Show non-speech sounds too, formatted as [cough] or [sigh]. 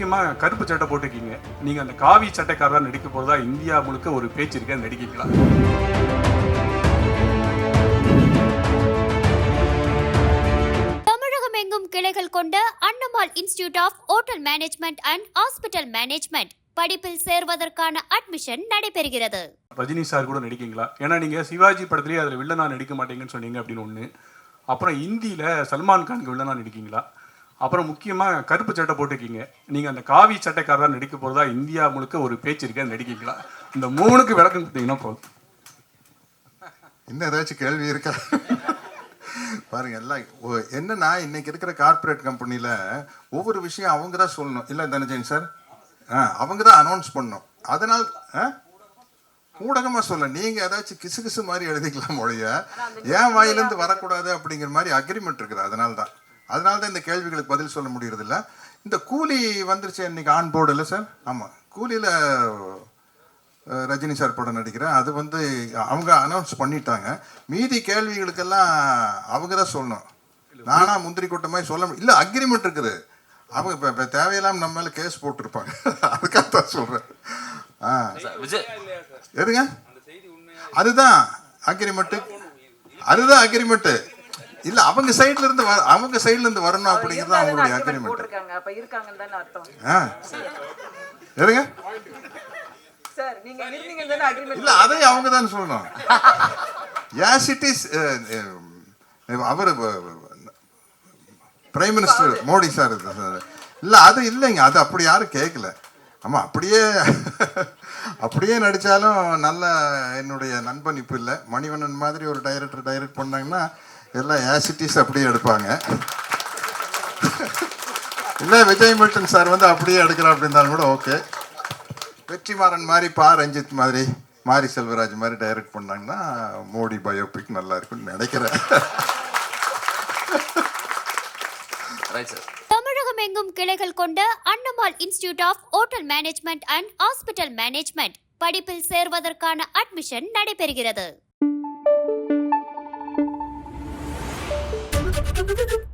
முக்கியமா கருப்பு சட்டை போட்டிருக்கீங்க. நீங்க அந்த காவி சட்டைக்காரரா நடிக்க போறதா இந்தியா முழுக்க ஒரு பேச்சு இருக்கு. நடிக்கிறீங்களா? தமிழகம் எங்கும் கிளைகள் கொண்ட Annamal institute of hotel management and hospital management படிப்பில் சேர்வதற்கான அட்மிஷன் நடைபெறுகிறது. ரஜினி சார் கூட நடிக்கீங்களா ஏன்னா நீங்க சிவாஜி படத்துலயே அதுல வில்லனா நடிக்க மாட்டீங்கன்னு சொன்னீங்க அப்படின்னு ஒண்ணு. அப்புறம் இந்தியில சல்மான் கானுக்கு வில்லனா நடிக்கீங்களா அப்புறம் முக்கியமா கருப்பு சட்டை போட்டிருக்கீங்க. நீங்க அந்த காவி சட்டைக்காரரா நடிக்க போறதா இந்தியா முழுக்க ஒரு பேச்சு இருக்கு? நடிக்கீங்களா இந்த மூணுக்கு விளக்கம் கொடுத்தீங்கன்னா போதும். இன்னும் ஏதாச்சும் கேள்வி இருக்கா? பாருங்க எல்லாம் என்னன்னா இன்னைக்கு இருக்கிற கார்ப்பரேட் கம்பெனில ஒவ்வொரு விஷயம் அவங்க தான் சொல்லணும். இல்லை தனஜெயின் சார்? ஆ அவங்க தான் அனௌன்ஸ் பண்ணணும். அதனால் ஆ? ஊடகமா சொல்ல நீங்க ஏதாச்சும் கிசு கிசு மாதிரி எழுதிக்கலாம் ஒழிய. ஏன் வாயிலிருந்து வரக்கூடாது அப்படிங்கிற மாதிரி அக்ரிமெண்ட் இருக்குது. அதனால தான் அதனால தான் இந்த கேள்விகளுக்கு பதில் சொல்ல முடியறது இல்ல இந்த கூலி வந்துருச்சு இன்னைக்கு ஆன் போர்டு இல்லை சார்? ஆமாம் கூலியில் ரஜினி சார் படம் நடிக்கிறேன் அது வந்து அவங்க அனௌன்ஸ் பண்ணிட்டாங்க. மீதி கேள்விகளுக்கெல்லாம் அவங்க தான் சொல்லணும். நானா முந்திரி கொட்ட மாதிரி சொல்ல இல்லை அக்ரிமெண்ட் இருக்குது. அவங்க இப்போ இப்போ தேவையில்லாம நம்ம மேலே கேஸ் போட்டிருப்பாங்க. [laughs] அதுக்காக தான் சொல்கிறேன் ஆ. எதுங்க? அதுதான் அக்ரிமெண்ட்டு அதுதான் அக்ரிமெண்ட்டு இல்லை அவங்க சைடுல இருந்து அவங்க சைடுல இருந்து வரணும் அப்படிங்கிறது தான் அவங்களுடைய அக்ரிமெண்ட் போட்டிருக்காங்க. அப்ப இருக்காங்கன்னு தானே அர்த்தம். ஆ. எதுங்க? சார் நீங்க இருந்தீங்கன்னு தானே அக்ரிமெண்ட் இல்ல அதை அவங்க தான் சொல்லணும். Yes it is our prime minister Modi sir இல்ல அது இல்லைங்க. அது அப்படி யாரும் கேட்கல ஆமா அப்படியே அப்படியே நடிச்சாலும் நல்ல என்னுடைய நண்பன் இப்போ இல்லை. மணிவண்ணன் மாதிரி ஒரு டைரக்டர் டைரக்ட் பண்ணாங்கன்னா எல்லாம் ஆசிட்டிஸ் அப்படியே எடுப்பாங்க. இல்லை விஜய் மில்டன் சார் வந்து அப்படியே எடுக்கிறோம் அப்படின்னாலும் கூட ஓகே வெற்றிமாறன் மாதிரி பா ரஞ்சித் மாதிரி மாரி செல்வராஜ் மாதிரி டைரக்ட் பண்ணாங்கன்னா மோடி பயோபிக் நல்லா இருக்கும்னு நினைக்கிறேன். தமிழகம் எங்கும் கிளைகள் கொண்ட Annamal institute of hotel management and hospital management படிப்பில் சேர்வதற்கான அட்மிஷன் நடைபெறுகிறது. Thank you.